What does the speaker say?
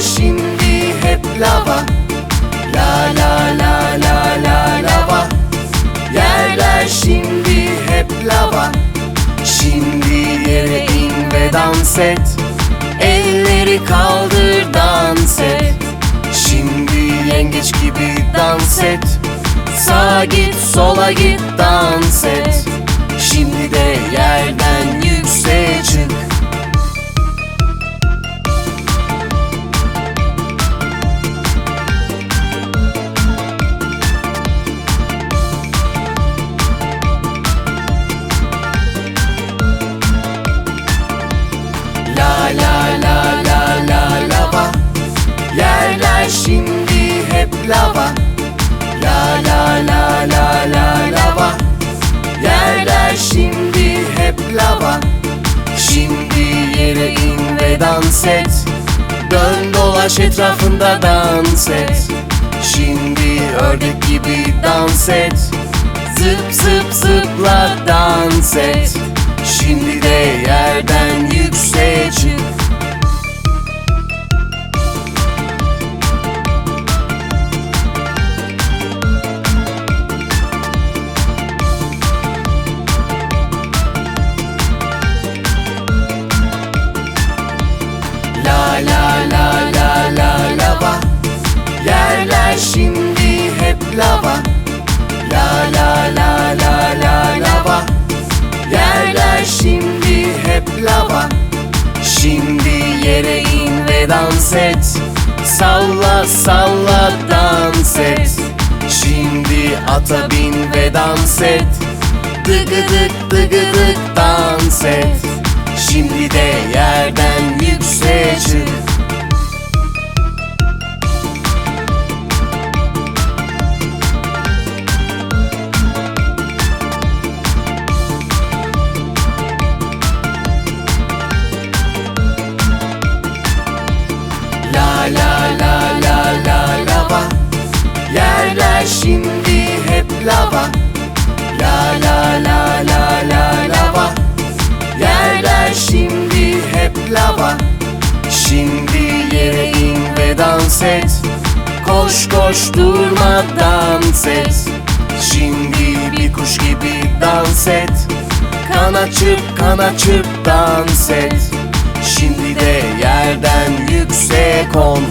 şimdi hep lava. La la la la la lava. Yerler şimdi hep lava. Şimdi yere in ve dans et. Elleri kaldır dans et. Şimdi yengeç gibi dans et. Sağa git sola git dans et. Şimdi de yerden yükseğe Yerler şimdi hep lava. La la la la la lava. Yerler şimdi hep lava. Şimdi yere in ve dans et. Dön dolaş etrafında dans et. Şimdi ördek gibi dans et. Zıp zıp zıpla dans et. Şimdi de yerden yükseğe çık yere in ve dans et. Salla salla dans et. Şimdi ata bin ve dans et. Dıgıdık dıgıdık dans et Yerler şimdi hep lava. La la la la la lava. Yerler şimdi hep lava. Şimdi yere in ve dans et. Koş koş durma dans et. Şimdi bir kuş gibi dans et. Kana çırp kana çırp dans et. Şimdi de yerden yükseğe kon